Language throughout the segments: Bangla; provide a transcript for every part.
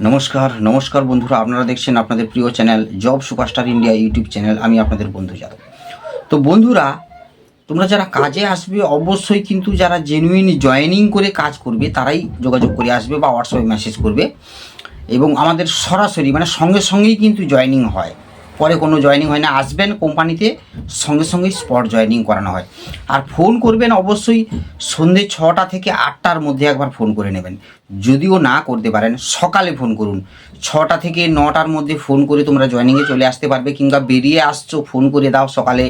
নমস্কার নমস্কার বন্ধুরা, আপনারা দেখছেন আপনাদের প্রিয় channel job superstar India YouTube channel, আমি আপনাদের বন্ধু যাদব। তো বন্ধুরা, তোমরা যারা কাজে আসবে, অবশ্যই কিন্তু যারা জেনুইন জয়েনিং করে কাজ করবে, তারাই যোগাযোগ করে আসবে বা হোয়াটসঅ্যাপে মেসেজ করবে এবং আমাদের সরাসরি মানে সঙ্গে সঙ্গেই কিন্তু জয়েনিং হয়। পরে কোনো জয়েনিং হয় না, আসবেন কোম্পানিতে সঙ্গে সঙ্গেই স্পট জয়েনিং করানো হয়। আর ফোন করবেন অবশ্যই সন্ধে ছটা থেকে আটটার মধ্যে একবার ফোন করে নেবেন। যদিও না করতে পারেন, সকালে ফোন করুন। ছটা থেকে নটার মধ্যে ফোন করে তোমরা জয়েনিংয়ে চলে আসতে পারবে কিংবা বেরিয়ে আসছো ফোন করে দাও সকালে।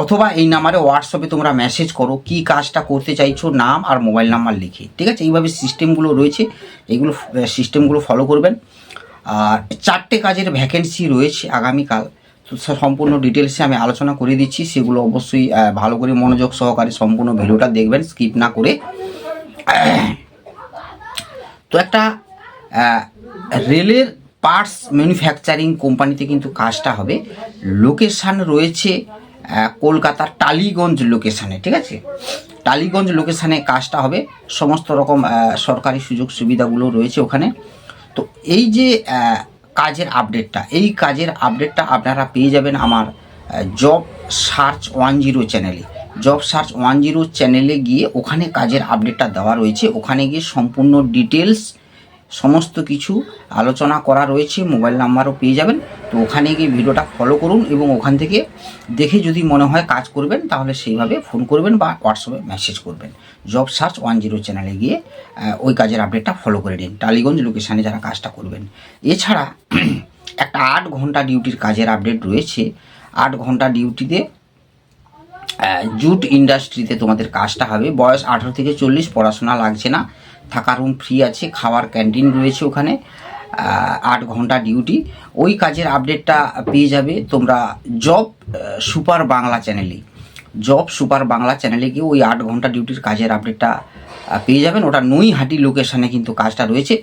অথবা এই নাম্বারে হোয়াটসঅ্যাপে তোমরা মেসেজ করো, কি কাজটা করতে চাইছো, নাম আর মোবাইল নাম্বার লিখে। ঠিক আছে? এইভাবে সিস্টেমগুলো রয়েছে, এইগুলো সিস্টেমগুলো ফলো করবেন। আর চারটে কাজের ভ্যাকেন্সি রয়েছে আগামীকাল। সম্পূর্ণ ডিটেলসে আমি আলোচনা করে দিচ্ছি। সেগুলো অবশ্যই ভালো করে মনোযোগ সহকারে সম্পূর্ণ ভিডিওটা দেখবেন স্কিপ না করে। তো একটা রেলের পার্টস ম্যানুফ্যাকচারিং কোম্পানিতে কিন্তু কাজটা হবে। লোকেশান রয়েছে কলকাতার টালিগঞ্জ লোকেশানে ঠিক আছে? টালিগঞ্জ লোকেশানে কাজটা হবে। সমস্ত রকম সরকারি সুযোগ সুবিধাগুলো রয়েছে ওখানে। তো এই যে কাজের আপডেটটা এই কাজের আপডেটটা আপনারা পেয়ে যাবেন আমার জব সার্চ ওয়ান জিরো চ্যানেলে জব সার্চ ওয়ান জিরো চ্যানেলে গিয়ে ওখানে কাজের আপডেটটা দেওয়া রয়েছে। ওখানে গিয়ে সম্পূর্ণ ডিটেলস সমস্ত কিছু আলোচনা করা রয়েছে, মোবাইল নাম্বারও পেয়ে যাবেন। তো ওখানে গিয়ে ভিডিওটা ফলো করুন এবং ওখান থেকে দেখে যদি মনে হয় কাজ করবেন, তাহলে সেইভাবে ফোন করবেন বা হোয়াটসঅ্যাপে মেসেজ করবেন। জব সার্চ ওয়ান জিরো চ্যানেলে গিয়ে ওই কাজের আপডেটটা ফলো করে নিন। টালিগঞ্জ লোকেশানে যারা কাজটা করবেন। এছাড়া একটা আট ঘণ্টা ডিউটির কাজের আপডেট রয়েছে। আট ঘণ্টা ডিউটিতে জুট ইন্ডাস্ট্রিতে তোমাদের কাজটা হবে। বয়স আঠারো থেকে চল্লিশ, পড়াশোনা লাগছে না। থাকার রুম ফ্রি আছে, খাওয়ার ক্যান্টিন রয়েছে ওখানে আট ঘণ্টা ডিউটি ওই কাজের আপডেটটা পেয়ে যাবে তোমরা জব সুপার বাংলা চ্যানেলে জব সুপার বাংলা চ্যানেলে গিয়ে ওই আট ঘণ্টা ডিউটির কাজের আপডেটটা পেয়ে যাবেন। ওটা নৈহাটি লোকেশানে কিন্তু কাজটা রয়েছে।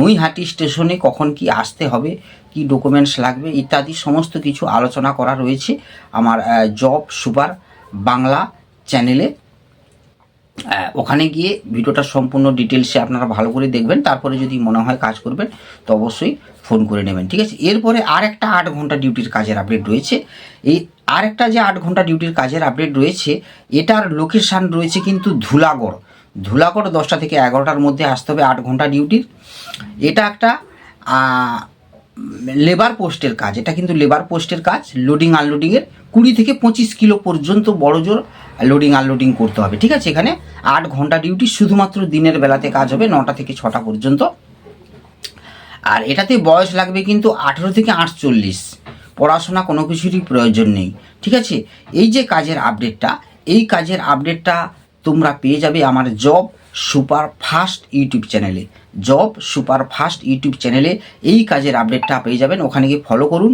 নৈহাটি স্টেশনে কখন কি আসতে হবে, কি ডকুমেন্টস লাগবে, ইত্যাদি সমস্ত কিছু আলোচনা করা রয়েছে আমার জব সুপার বাংলা চ্যানেলে ওখানে গিয়ে ভিডিওটা সম্পূর্ণ ডিটেলসে আপনারা ভালো করে দেখবেন, তারপরে যদি মনে হয় কাজ করবেন, তো অবশ্যই ফোন করে নেবেন, ঠিক আছে? এরপরে আর একটা আট ঘণ্টা ডিউটির কাজের আপডেট রয়েছে। এই আর একটা যে আট ঘণ্টা ডিউটির কাজের আপডেট রয়েছে, এটার লোকেশান রয়েছে কিন্তু ধুলাগড়। ধুলাগড় দশটা থেকে এগারোটার মধ্যে আসতে হবে আট ঘণ্টা ডিউটির এটা একটা লেবার পোস্টের কাজ, এটা কিন্তু লেবার পোস্টের কাজ লোডিং আনলোডিংয়ের কুড়ি থেকে পঁচিশ কিলো পর্যন্ত বড় জোর লোডিং আনলোডিং করতে হবে, ঠিক আছে? এখানে আট ঘণ্টা ডিউটি শুধুমাত্র দিনের বেলাতে কাজ হবে, নটা থেকে ছটা পর্যন্ত। আর এটাতে বয়স লাগবে কিন্তু আঠেরো থেকে আটচল্লিশ, পড়াশোনা কোনো কিছুরই প্রয়োজন নেই, ঠিক আছে? এই যে কাজের আপডেটটা এই কাজের আপডেটটা তোমরা পেয়ে যাবে আমার জব সুপার ফাস্ট ইউটিউব চ্যানেলে। জব সুপার ফাস্ট ইউটিউব চ্যানেলে এই কাজের আপডেটটা পেয়ে যাবেন। ওখানে গিয়ে ফলো করুন।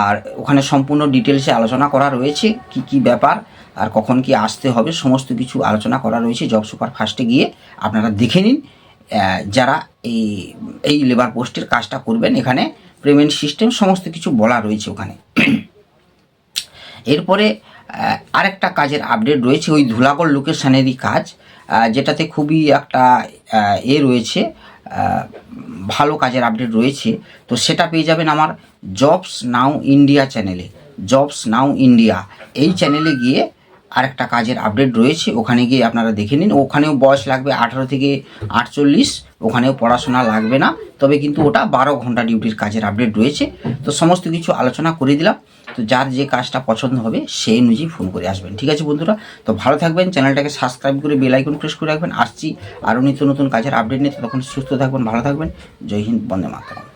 আর ওখানে সম্পূর্ণ ডিটেলসে আলোচনা করা রয়েছে, কি কি ব্যাপার, আর কখন কি আসতে হবে, সমস্ত কিছু আলোচনা করা রয়েছে জব সুপার ফাস্টে গিয়ে। আপনারা দেখে নিন যারা এই এই লেবার পোস্টের কাজটা করবেন, এখানে পেমেন্ট সিস্টেম সমস্ত কিছু বলা রয়েছে ওখানে। এরপরে আরেকটা কাজের আপডেট রয়েছে, ওই ধুলাগড় লোকেশানেরই কাজ। যেটাতে খুবই একটা এ রয়েছে ভালো কাজের আপডেট রয়েছে। তো সেটা পেয়ে যাবেন আমার জবস নাও ইন্ডিয়া চ্যানেলে জবস নাও ইন্ডিয়া এই চ্যানেলে গিয়ে আরেকটা কাজের আপডেট রয়েছে, ওখানে গিয়ে আপনারা দেখে নিন। ওখানেও বয়স লাগবে আঠারো থেকে আটচল্লিশ, ওখানেও পড়াশোনা লাগবে না, তবে কিন্তু ওটা বারো ঘণ্টা ডিউটির কাজের আপডেট রয়েছে। তো সমস্ত কিছু আলোচনা করে দিলাম, তো যার যে কাজটা পছন্দ হবে সেই অনুযায়ী ফোন করে আসবেন। ঠিক আছে বন্ধুরা, তো ভালো থাকবেন চ্যানেলটাকে সাবস্ক্রাইব করে বেল আইকন প্রেস করে রাখবেন। আসছি আরও নিত্য নতুন কাজের আপডেট নিয়ে তখন সুস্থ থাকবেন, ভালো থাকবেন। জয় হিন্দ, বন্দে মাতরম।